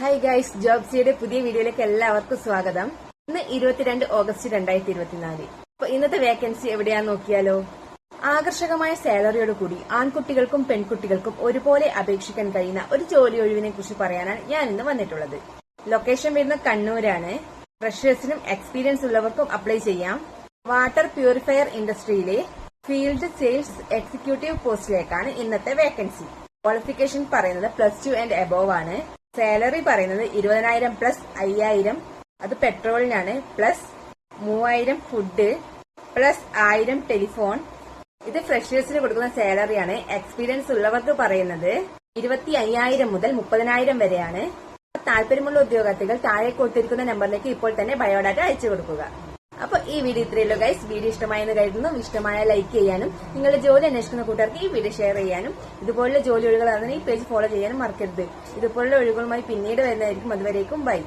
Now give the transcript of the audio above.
Hi guys ജോബ്സിയുടെ പുതിയ വീഡിയോയിലേക്ക് എല്ലാവർക്കും സ്വാഗതം. ഇന്ന് ഇരുപത്തിരണ്ട് ഓഗസ്റ്റ് രണ്ടായിരത്തി ഇരുപത്തിനാല്. അപ്പൊ ഇന്നത്തെ വേക്കൻസി എവിടെയാ നോക്കിയാലോ? ആകർഷകമായ സാലറിയോട് കൂടി ആൺകുട്ടികൾക്കും പെൺകുട്ടികൾക്കും ഒരുപോലെ അപേക്ഷിക്കാൻ കഴിയുന്ന ഒരു ജോലി ഒഴിവിനെ കുറിച്ച് പറയാനാണ് ഞാൻ ഇന്ന് വന്നിട്ടുള്ളത്. ലൊക്കേഷൻ വരുന്ന കണ്ണൂരാണ്. ഫ്രഷേഴ്സിനും എക്സ്പീരിയൻസ് ഉള്ളവർക്കും അപ്ലൈ ചെയ്യാം. വാട്ടർ പ്യൂരിഫയർ ഇൻഡസ്ട്രിയിലെ ഫീൽഡ് സെയിൽസ് എക്സിക്യൂട്ടീവ് പോസ്റ്റിലേക്കാണ് ഇന്നത്തെ വേക്കൻസി ക്വാളിഫിക്കേഷൻ പറയുന്നത് പ്ലസ് ടു ആൻഡ് എബോവ് ആണ്. സാലറി പറയുന്നത് ഇരുപതിനായിരം പ്ലസ് അയ്യായിരം. അത് പെട്രോളിനാണ്. പ്ലസ് മൂവായിരം ഫുഡ്. പ്ലസ് ആയിരം ടെലിഫോൺ. ഇത് ഫ്രഷേഴ്സിന് കൊടുക്കുന്ന സാലറിയാണ്. എക്സ്പീരിയൻസ് ഉള്ളവർക്ക് പറയുന്നത് ഇരുപത്തി അയ്യായിരം മുതൽ മുപ്പതിനായിരം വരെയാണ്. താല്പര്യമുള്ള ഉദ്യോഗാർത്ഥികൾ താഴെ കൊടുത്തിരിക്കുന്ന നമ്പറിലേക്ക് ഇപ്പോൾ തന്നെ ബയോഡാറ്റ അയച്ചു കൊടുക്കുക. അപ്പൊ ഈ വീഡിയോ ഇത്രയല്ലോ ഗൈസ് വീഡിയോ ഇഷ്ടമായെന്ന് കരുതുന്നു. ഇഷ്ടമായ ലൈക്ക് ചെയ്യാനും നിങ്ങളുടെ ജോലി അന്വേഷിക്കുന്ന കൂട്ടുകാർക്ക് ഈ വീഡിയോ ഷെയർ ചെയ്യാനും ഇതുപോലുള്ള ജോലി ഒഴിവുകൾ ഈ പേജ് ഫോളോ ചെയ്യാനും മറക്കരുത്. ഇതുപോലുള്ള ഒഴികളുമായി പിന്നീട് വരുന്നതായിരിക്കും. അതുവരേക്കും ബൈ